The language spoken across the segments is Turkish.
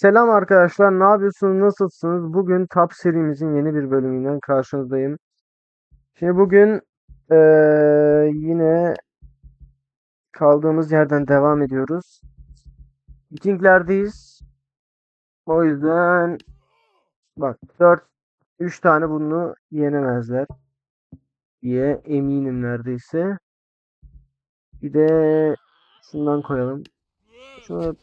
Selam arkadaşlar, ne yapıyorsunuz, nasılsınız? Bugün TAP serimizin yeni bir bölümünden karşınızdayım. Şimdi bugün eee, yine kaldığımız yerden devam ediyoruz. Vikinglerdeyiz. O yüzden bak 4 3 tane bunu yenemezler diye eminim neredeyse. Bir de şundan koyalım. Şunu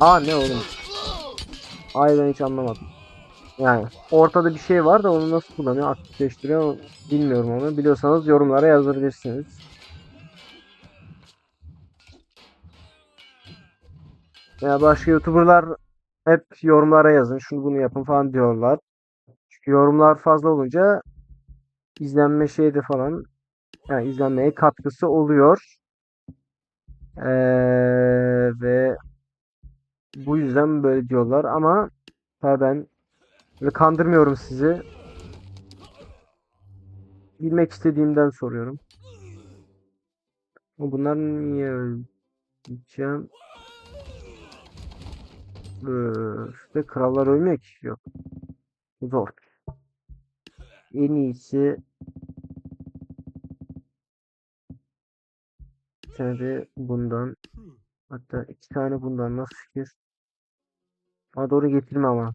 Aa ne oğlum? Ay ben hiç anlamadım. Yani ortada bir şey var da onu nasıl kullanıyor, aktifleştiriyor bilmiyorum onu. Biliyorsanız yorumlara yazabilirsiniz. Veya başka YouTuber'lar hep yorumlara yazın, şunu bunu yapın falan diyorlar. Çünkü yorumlar fazla olunca izlenme şeyde falan yani izlenmeye katkısı oluyor. Ee, ve bu yüzden böyle diyorlar ama tabii ben kandırmıyorum sizi. Bilmek istediğimden soruyorum. Bunlar niye öleceğim? İşte krallar ölmek istiyor. Zor. En iyisi tane bundan hatta iki tane bundan nasıl fikir? Bana doğru getirme ama.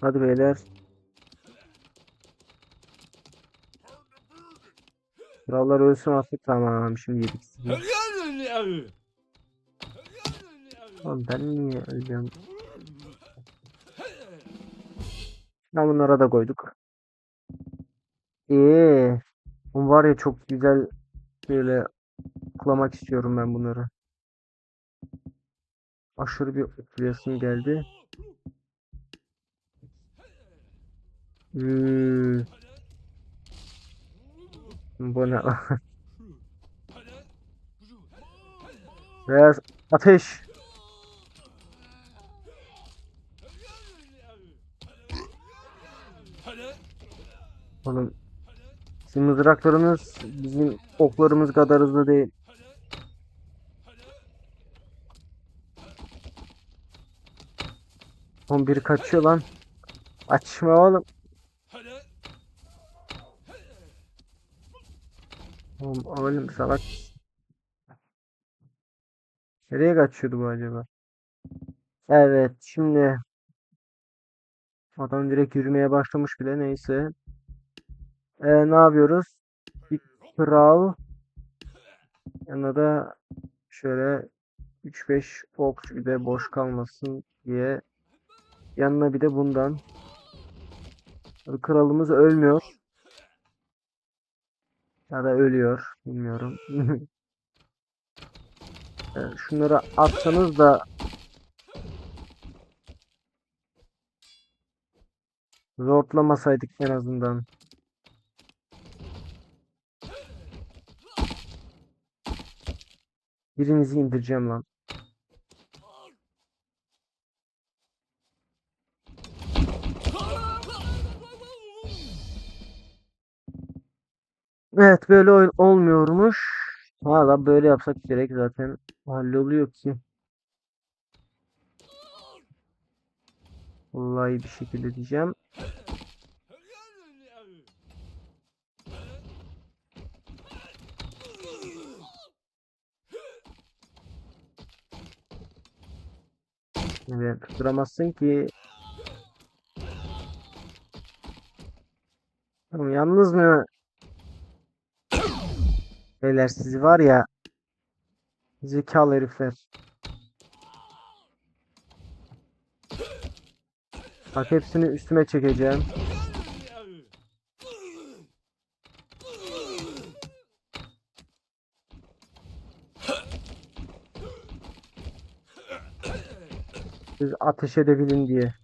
Hadi beyler. Krallar ölsün artık tamam şimdi yedik sizi. Oğlum ben niye öleceğim? Ya bunlara da koyduk. İyi. Bu var ya çok güzel böyle kulamak istiyorum ben bunları. Aşırı bir okuyasım geldi. Hmm. Bu ne? Beyaz ateş. Oğlum sizin mızraklarınız bizim oklarımız kadar hızlı değil. Oğlum biri kaçıyor lan. Açma oğlum. Oğlum, oğlum salak. Nereye kaçıyordu bu acaba? Evet şimdi adam direkt yürümeye başlamış bile neyse. Ee, ne yapıyoruz? Bir kral yanına da şöyle 3-5 ok bir de boş kalmasın diye yanına bir de bundan. Kralımız ölmüyor. Ya da ölüyor. Bilmiyorum. Ee, Şunları atsanız da zorlamasaydık en azından. Birinizi indireceğim lan. Evet böyle oyun olmuyormuş. Valla böyle yapsak direkt zaten halloluyor ki. Vallahi bir şekilde diyeceğim. Evet, tutturamazsın ki. Oğlum yalnız mı? Beyler sizi var ya zekalı herifler. Bak hepsini üstüme çekeceğim. Siz ateş edebilin diye.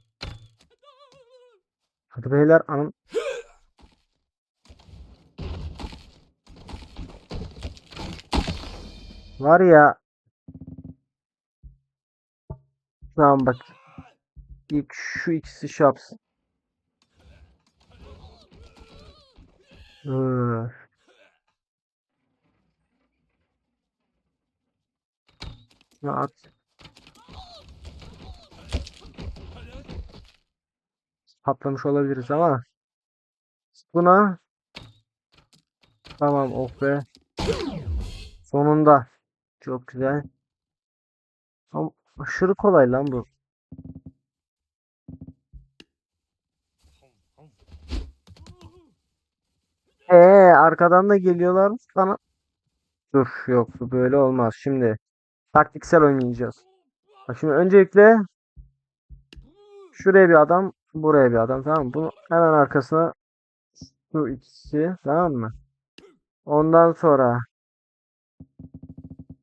Hadi beyler anam. Var ya. Tamam bak. İlk şu ikisi şey yapsın. Öf. Patlamış olabiliriz ama. Buna. Tamam oh be. Sonunda. Çok güzel. Ama aşırı kolay lan bu. Ee arkadan da geliyorlar sana? Dur yok bu böyle olmaz. Şimdi taktiksel oynayacağız. Bak şimdi öncelikle şuraya bir adam buraya bir adam tamam mı? Bunu hemen arkasına şu ikisi tamam mı? Ondan sonra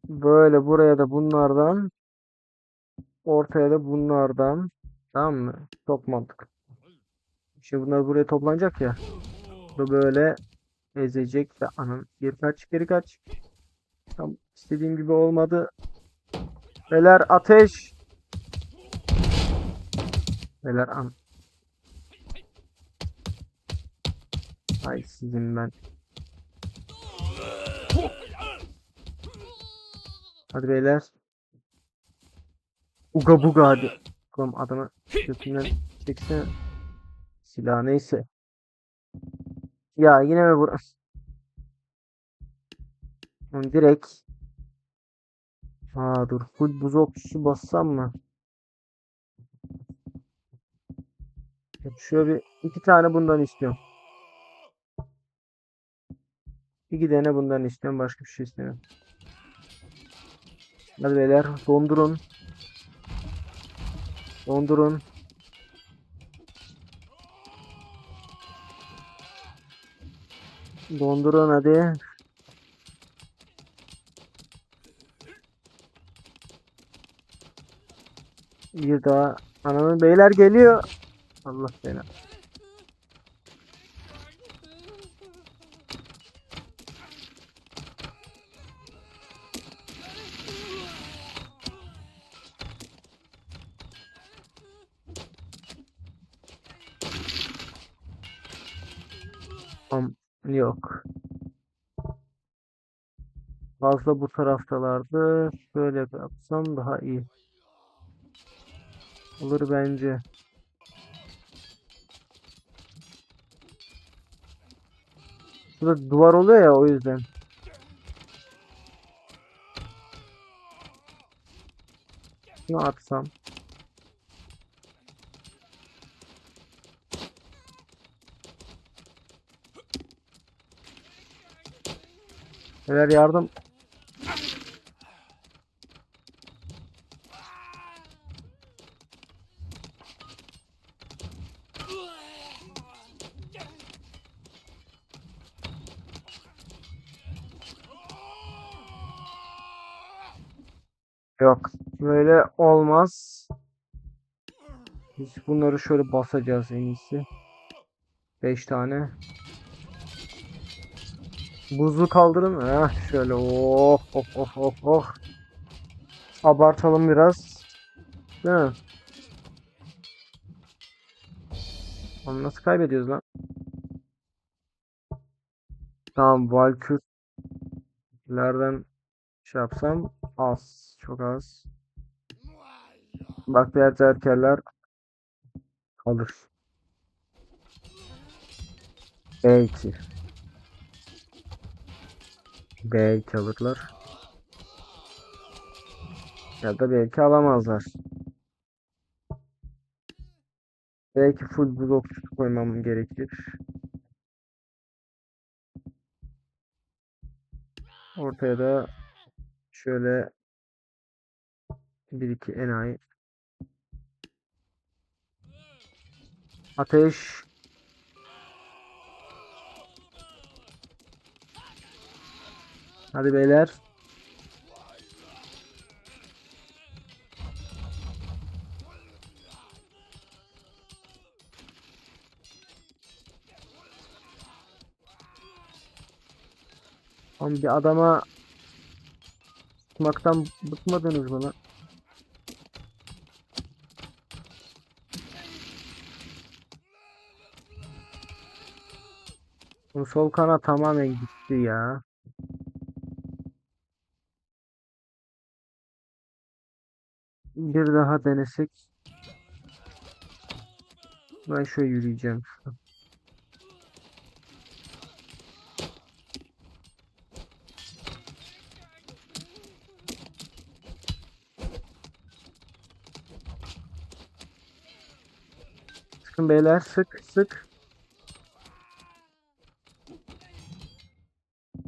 böyle buraya da bunlardan ortaya da bunlardan tamam mı? Çok mantıklı. Şimdi bunlar buraya toplanacak ya. Bu böyle ezecek ve anın geri kaç geri kaç. Tam istediğim gibi olmadı. Beyler ateş. Beyler an. Ay sizin ben. Hadi beyler. Uga buga hadi. Oğlum adamı götünden çeksene. Silah neyse. Ya yine mi burası? Direkt. Aa dur. Full buz okçusu bassam mı? Şöyle bir iki tane bundan istiyorum. İki tane bundan istiyorum. Başka bir şey istemiyorum. Hadi beyler dondurun. Dondurun. Dondurun hadi. Bir daha. Ananın beyler geliyor. Allah beni. Yok. Fazla bu taraftalardı. Böyle yapsam daha iyi. Olur bence. Burada duvar oluyor ya o yüzden. Şunu atsam. Beyler yardım. Yok. Böyle olmaz. Biz bunları şöyle basacağız en iyisi. 5 tane. Buzlu kaldırın. Heh, şöyle oh oh oh oh oh. Abartalım biraz. Değil mi? Onu nasıl kaybediyoruz lan? Tamam Valkürlerden şey yapsam az. Çok az. Bak diğer zerkerler kalır. Belki. Belki alırlar. Ya da belki alamazlar. Belki full okçusu koymam gerekir. Ortaya da şöyle bir iki enayi. Ateş. Hadi beyler. Oğlum bir adama tutmaktan bıkmadınız mı lan? Sol kanat tamamen gitti ya. Bir daha denesek. Ben şöyle yürüyeceğim. Sıkın beyler sık sık.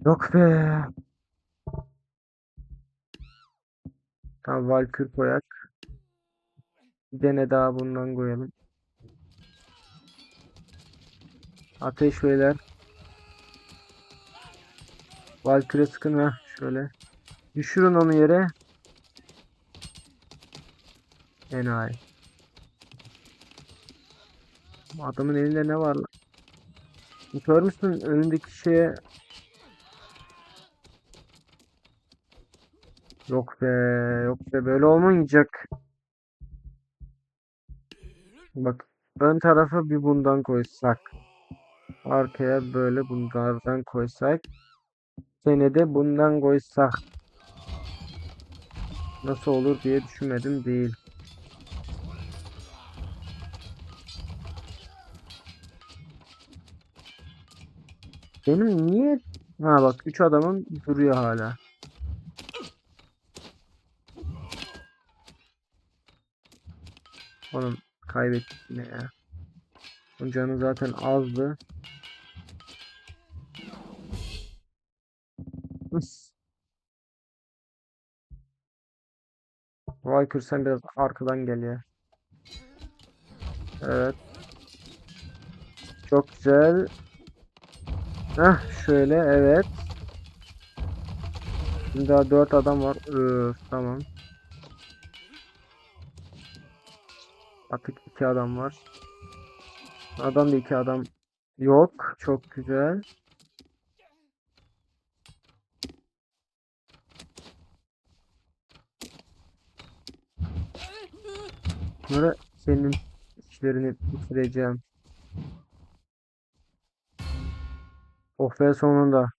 Yok be. Tamam Valkür koyak. Bir tane daha bundan koyalım. Ateş beyler. Valkür'e sıkın ha şöyle. Düşürün onu yere. Enayi. Adamın elinde ne var lan? Kör müsün? Önündeki şeye Yok be, yok be böyle olmayacak. Bak ön tarafa bir bundan koysak. Arkaya böyle bunlardan koysak. Sene de bundan koysak. Nasıl olur diye düşünmedim değil. Benim niye? Ha bak 3 adamın duruyor hala. Oğlum kaybettik yine ya. Onun canı zaten azdı. Hıs. Viker sen biraz arkadan gel ya. Evet. Çok güzel. Heh şöyle evet. Şimdi daha 4 adam var. Öf, tamam. Artık iki adam var. Adam da iki adam yok. Çok güzel. Bunları senin işlerini bitireceğim. Oh be sonunda.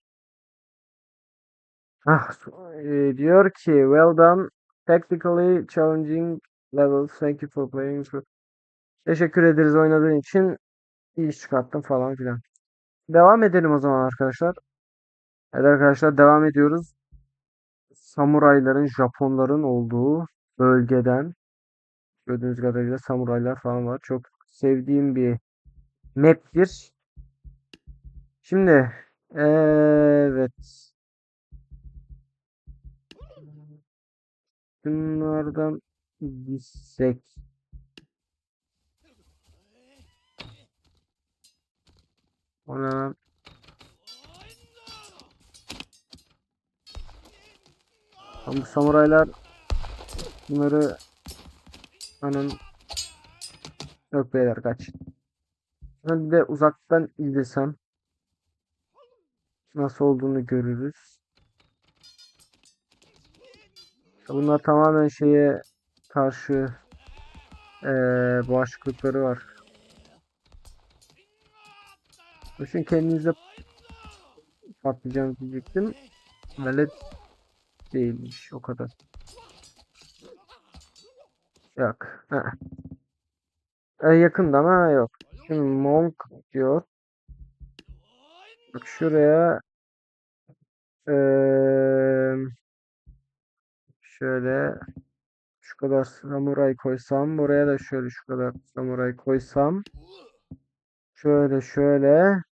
Ah, e, diyor ki well done technically challenging levels thank you for playing Teşekkür ederiz oynadığın için. İyi iş falan filan. Devam edelim o zaman arkadaşlar. Evet arkadaşlar devam ediyoruz. Samurayların, Japonların olduğu bölgeden gördüğünüz kadarıyla samuraylar falan var. Çok sevdiğim bir map'tir. Şimdi evet. Bunlardan gitsek. Ona Ama bu samuraylar bunları anın yok beyler kaç. Ben de uzaktan izlesem nasıl olduğunu görürüz. Bunlar tamamen şeye karşı eee bağışıklıkları var. Düşün kendinize patlayacağını diyecektim. Öyle değilmiş o kadar. Yok. Ha. E, yakında ama yok. Şimdi Monk diyor. Bak şuraya eee, şöyle kadar samuray koysam buraya da şöyle şu kadar samuray koysam. Şöyle şöyle.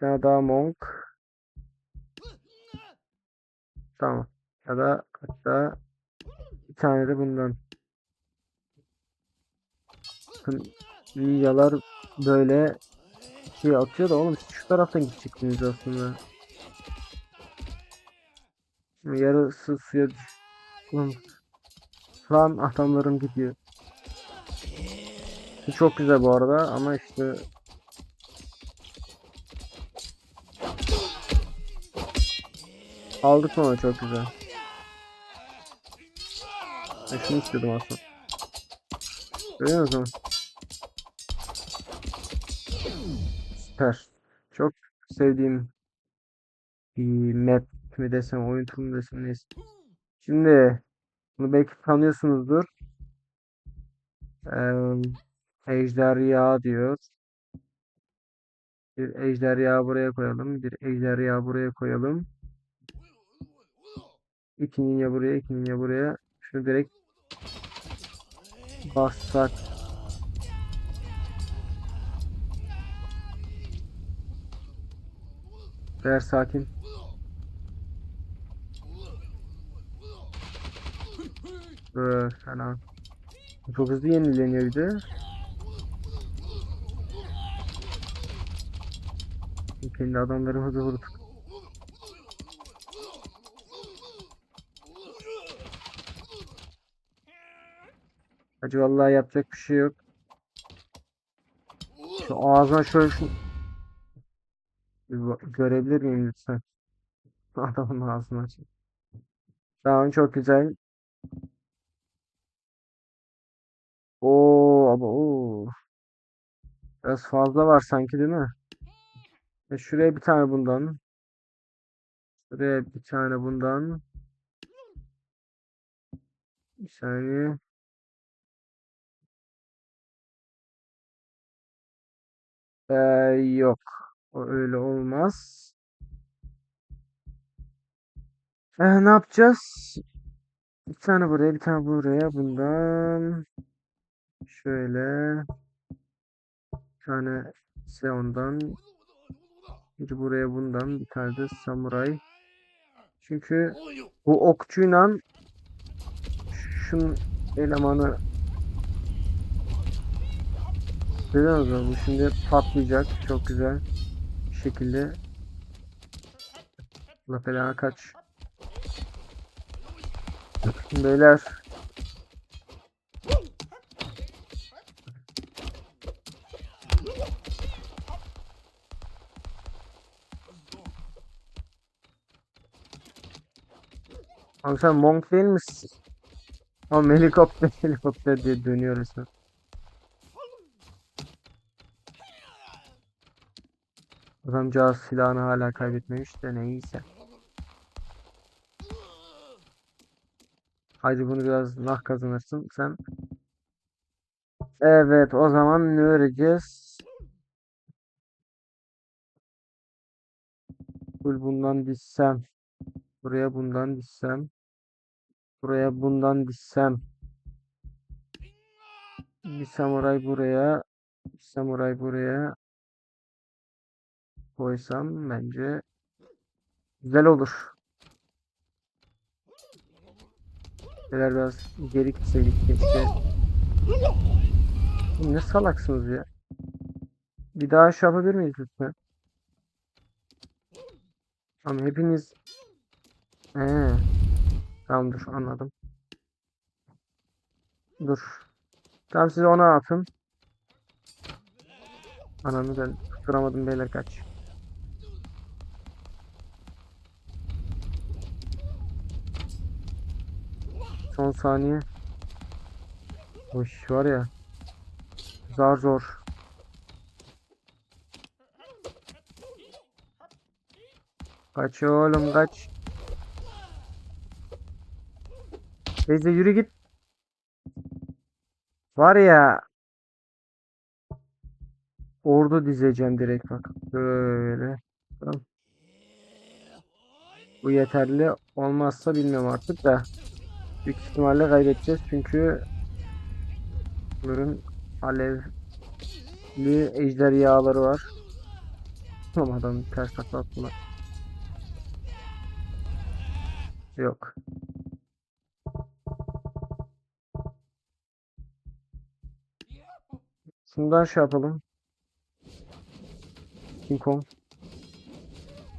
Tane daha monk. Tamam. Ya da hatta bir tane de bundan. Bakın ninjalar böyle şey atıyor da oğlum şu taraftan gidecektiniz aslında yarısı suya düş Ulan, Lan adamlarım gidiyor çok güzel bu arada ama işte Aldık mı çok güzel. Ben şunu istiyordum aslında. Görüyor musun? Süper. Çok sevdiğim bir map mi desem, oyun türü mü desem neyse. Şimdi bunu belki tanıyorsunuzdur. Eee ejderha diyor. Bir ejderha buraya koyalım. Bir ejderha buraya koyalım. İki ninja buraya, iki ninja buraya. Şunu direkt bassak. Ver sakin. Dur falan. Çok hızlı yenileniyor bir de. Kendi adamlarımızı vurduk. Hacı vallahi yapacak bir şey yok. Şu ağzına şöyle şu görebilir miyim lütfen? Adamın ağzını açayım. Tamam çok güzel. Oo ama oo. Biraz fazla var sanki değil mi? E şuraya bir tane bundan. Şuraya bir tane bundan. Bir saniye. Ee, yok. O öyle olmaz. Ee, ne yapacağız? Bir tane buraya, bir tane buraya. Bundan. Şöyle. Bir tane ise ondan. Bir buraya bundan. Bir tane de samuray. Çünkü bu okçuyla şunun elemanı Görüyor musunuz? Bu şimdi patlayacak. Çok güzel bir şekilde. La kaç. Beyler. Abi sen monk değil misin? Ama helikopter helikopter diye dönüyoruz. Adamcağız silahını hala kaybetmemiş de neyse. Haydi bunu biraz nah kazanırsın sen. Evet o zaman ne öreceğiz? Full bundan dizsem. Buraya bundan dizsem. Buraya bundan dizsem. Bir samuray buraya. Bir samuray buraya. Koysam bence güzel olur. Neler biraz geri gitseydik keşke. Ne salaksınız ya. Bir daha şey yapabilir miyiz lütfen? Tamam hepiniz Ee, tamam dur anladım. Dur. Tamam siz ona atın. Ananı ben tutturamadım beyler kaç. Son saniye. Hoş var ya. Zar zor. Kaç oğlum kaç. Teyze yürü git. Var ya. Ordu dizeceğim direkt bak. Böyle. Tamam. Bu yeterli olmazsa bilmiyorum artık da. Büyük ihtimalle kaybedeceğiz çünkü bunların alevli ejderhaları var. Ama adam ters takla. Yok. Şundan şey yapalım. King Kong.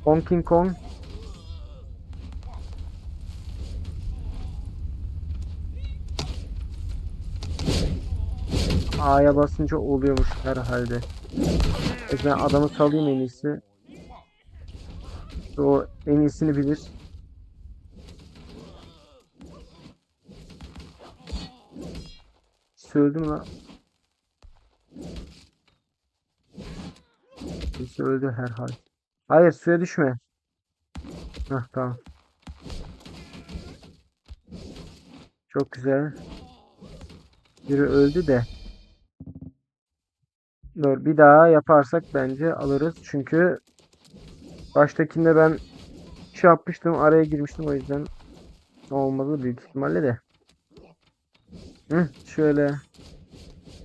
Kong King Kong. A'ya basınca oluyormuş herhalde. Ben adamı salayım en iyisi. O en iyisini bilir. Söyledim lan. Birisi öldü herhal. Hayır suya düşme. Hah tamam. Çok güzel. Biri öldü de. Dur bir daha yaparsak bence alırız. Çünkü baştakinde ben şey yapmıştım araya girmiştim o yüzden olmadı büyük ihtimalle de. Hı, şöyle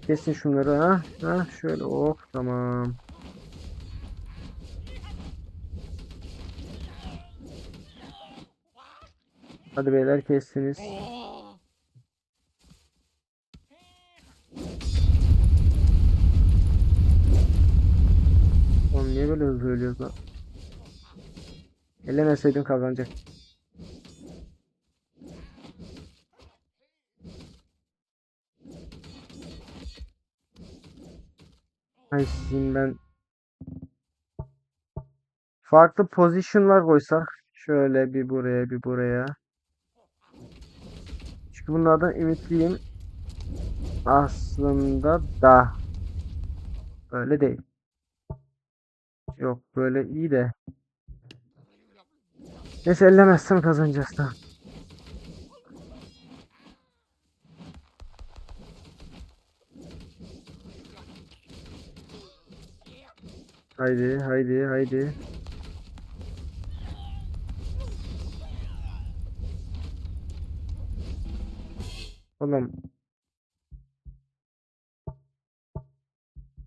kesin şunları ha. Ha şöyle oh tamam. Hadi beyler kestiniz. Oğlum niye böyle hızlı ölüyoruz lan? Ellemeseydin kazanacak. Ay sizin ben farklı pozisyonlar koysak şöyle bir buraya bir buraya. Çünkü bunlardan ümitliyim. Aslında da öyle değil. Yok böyle iyi de. Neyse ellemezsem kazanacağız da. Haydi haydi haydi. Oğlum.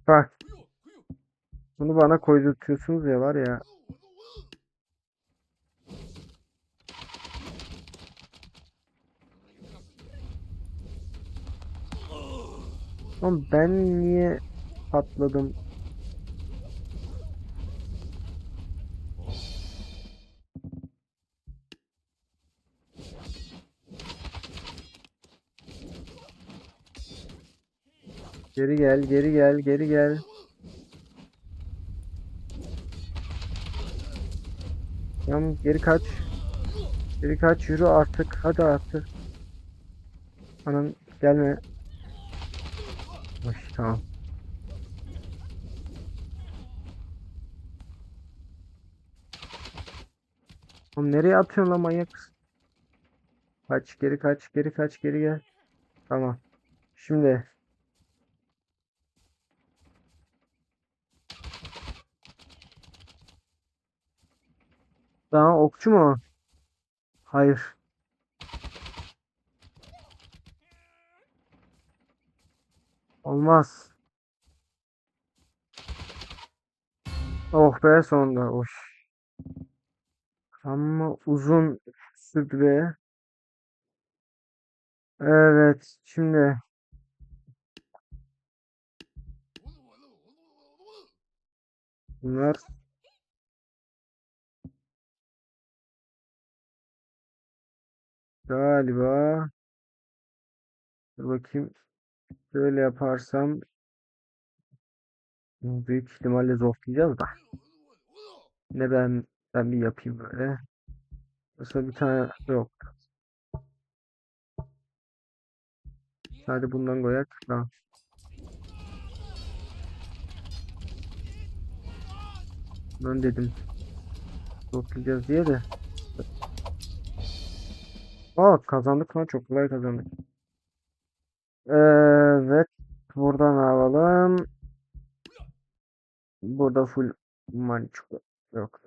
Bak. Bunu bana koydurtuyorsunuz ya var ya. Oğlum ben niye patladım? Geri gel, geri gel, geri gel. Tamam, geri kaç. Geri kaç, yürü artık. Hadi artık. Anam gelme. Hoş, tamam. Oğlum nereye atıyorsun lan manyak? Kaç, geri kaç, geri kaç, geri gel. Tamam. Şimdi Daha okçu mu? Hayır. Olmaz. Oh be sonunda. Hoş. Ama uzun sürdü be. Evet. Şimdi bunlar galiba Dur bakayım. Şöyle yaparsam büyük ihtimalle zorlayacağız da. Ne ben ben bir yapayım böyle. Mesela bir tane yok. Sadece bundan koyak. Tamam. Ben dedim. Zorlayacağız diye de. Aa kazandık lan çok kolay kazandık. Evet. Buradan alalım. Burada full mançuko yok.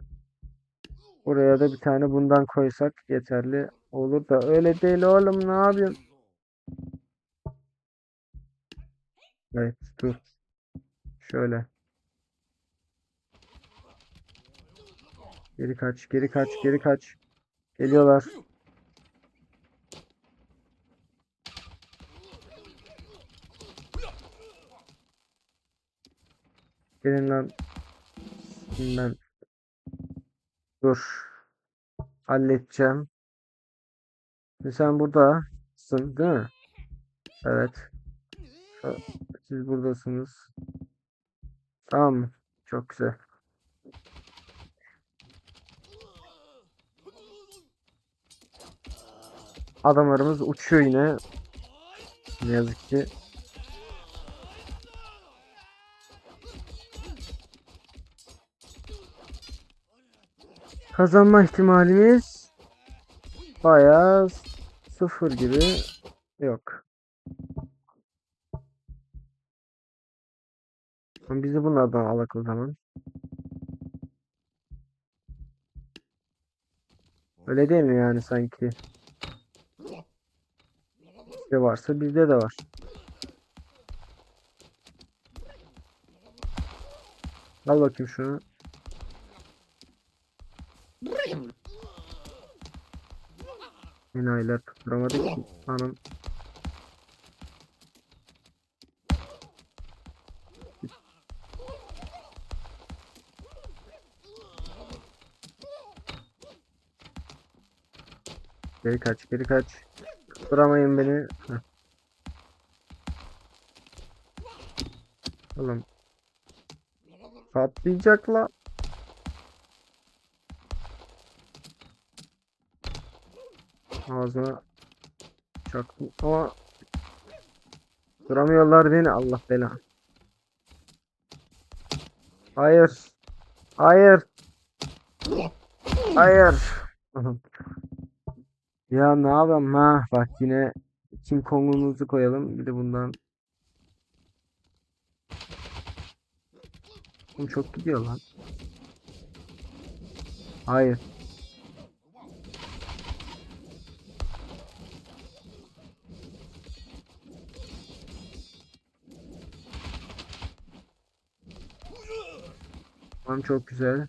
Buraya da bir tane bundan koysak yeterli olur da öyle değil oğlum ne yapıyorsun? Evet dur. Şöyle. Geri kaç, geri kaç, geri kaç. Geliyorlar. Gelin Ben dur. Halledeceğim. Şimdi sen buradasın değil mi? Evet. Siz buradasınız. Tamam mı? Çok güzel. Adamlarımız uçuyor yine. Ne yazık ki. Kazanma ihtimalimiz bayağı sıfır gibi. Yok. Ama Biz de bunlardan alak o zaman. Öyle değil mi yani sanki? Bizde varsa bizde de var. Al bakayım şunu. Enayiler tutturamadık ki. Hanım. Geri kaç, geri kaç. Tutturamayın beni. Heh. Oğlum. Patlayacak la. Ağzına çaktım ama duramıyorlar beni Allah bela. Hayır. Hayır. Hayır. Ya ne yapayım ha bak yine King Kong'umuzu koyalım bir de bundan. Bu çok gidiyor lan. Hayır. Tamam çok güzel.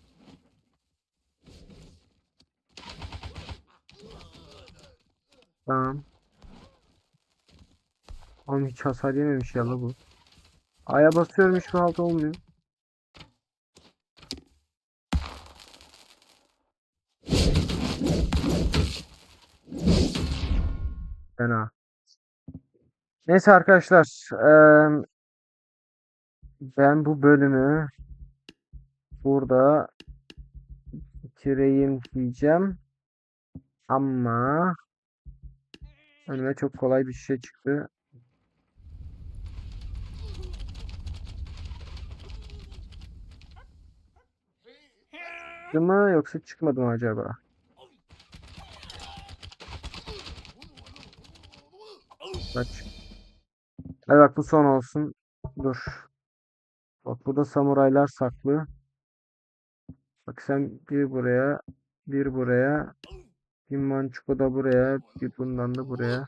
Tamam. Oğlum hiç hasar yememiş ya la bu. A'ya basıyorum hiçbir halt olmuyor. Fena. Neyse arkadaşlar. ben bu bölümü burada bitireyim diyeceğim. Ama önüme çok kolay bir şey çıktı. Çıktı mı yoksa çıkmadı mı acaba? Kaç. Hadi bak bu son olsun. Dur. Bak burada samuraylar saklı. Bak sen bir buraya, bir buraya, bir mançuko da buraya, bir bundan da buraya.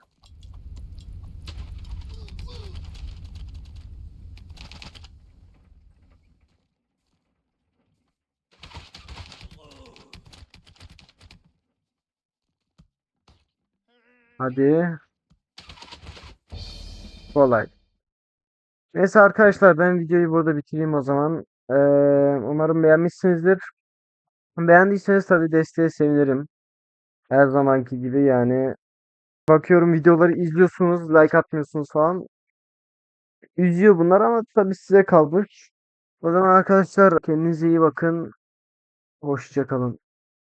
Hadi. Kolay. Neyse arkadaşlar ben videoyu burada bitireyim o zaman. Ee, umarım beğenmişsinizdir. Beğendiyseniz tabii desteğe sevinirim. Her zamanki gibi yani. Bakıyorum videoları izliyorsunuz, like atmıyorsunuz falan. Üzüyor bunlar ama tabii size kalmış. O zaman arkadaşlar kendinize iyi bakın. Hoşça kalın.